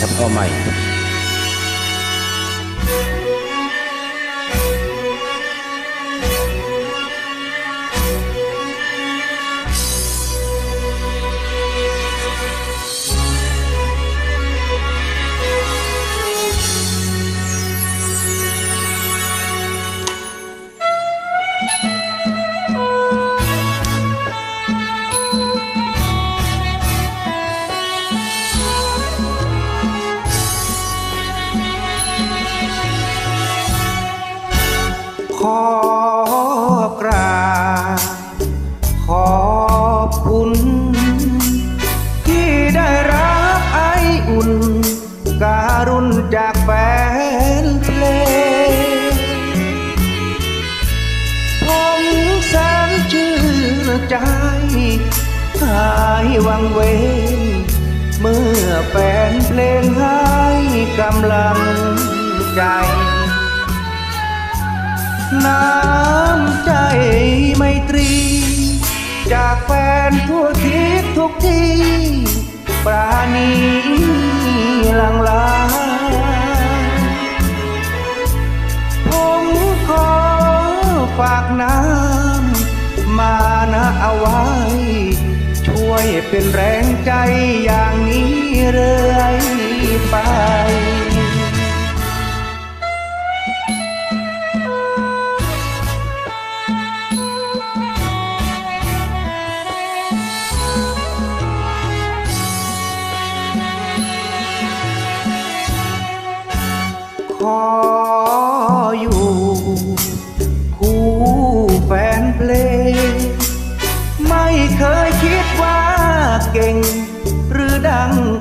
เฉพาะใหม่ อบคุณที่ได้รับไออุ่น การุณจากแฟนเพลงผมแสนชื่นใจ หายวังเวงเมื่อแฟนเพลงให้กำลังใจน้ำ แฟนทั่วทิศทุกที่ ปราณีหลังลาผมขอฝากน้ำมานะเอาไว้ ช่วยเป็นแรงใจอย่างนี้เรื่อยไป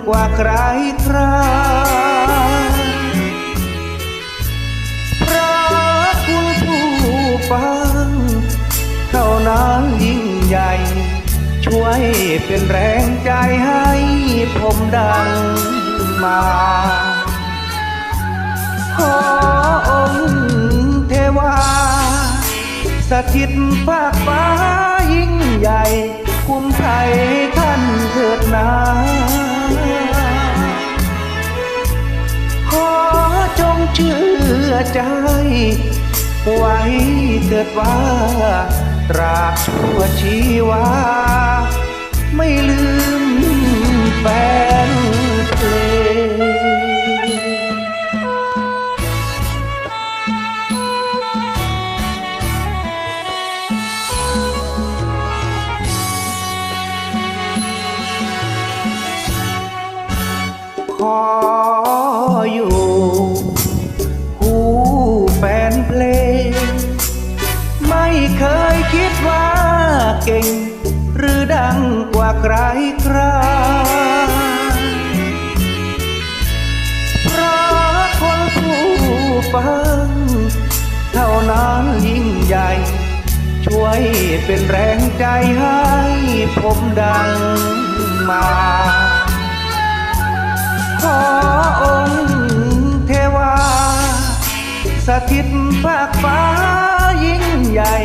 กว่าใครใครพระคุณผู้ฟังเท่านั้นยิ่งใหญ่ ช่วยเป็นแรงใจให้ผมดังมาขอองค์เทวา สถิตภาคฟ้ายิ่งใหญ่คุ้มไทย ใจ ไว้เถิดว่าตราบชั่วชีวา ไม่ลืมแฟน ใครใครเพราะคนผู้ฟัง เท่านั้นยิ่งใหญ่ ช่วยเป็นแรงใจให้ผมดังมา ขอองค์เทวา สถิตภาคฟ้ายิ่งใหญ่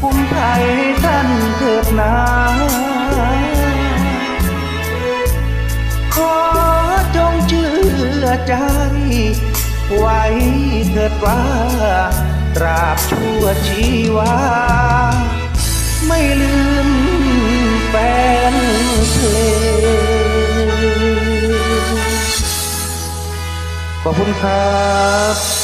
คุ้มไทยท่านเถิดนา ใจ ไว้เถิดว่าตราบชั่วชีวา ไม่ลืมแฟนเพลงขอบคุณครับ